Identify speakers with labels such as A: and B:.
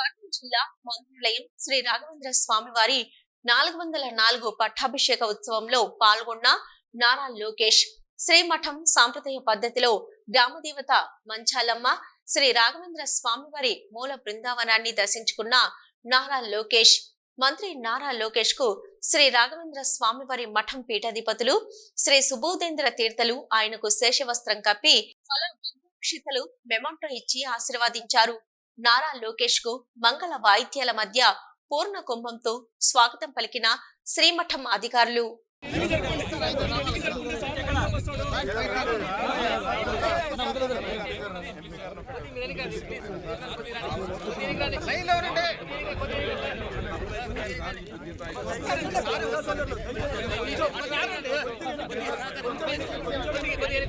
A: కర్నూలు జిల్లా మంత్రులయం శ్రీ రాఘవేంద్ర స్వామి వారి నాలుగు వందల నాలుగు పట్టాభిషేక ఉత్సవంలో పాల్గొన్న నారా లోకేష్ శ్రీమఠం సాంప్రదాయ పద్ధతిలో గ్రామదేవత మంచాలమ్మ శ్రీ రాఘవేంద్ర స్వామి వారి మూల బృందావనాన్ని దర్శించుకున్న నారా లోకేష్ మంత్రి నారా లోకేష్కు శ్రీ రాఘవేంద్ర స్వామివారి మఠం పీఠాధిపతులు శ్రీ సుబోధేంద్ర తీర్థలు ఆయనకు శేషవస్త్రం కప్పి ఫల మెమంటో ఇచ్చి ఆశీర్వదించారు. నారా లోకేష్కు మంగళ వాయిద్యాల మధ్య పూర్ణ కుంభంతో స్వాగతం పలికిన శ్రీమఠం అధికారులు.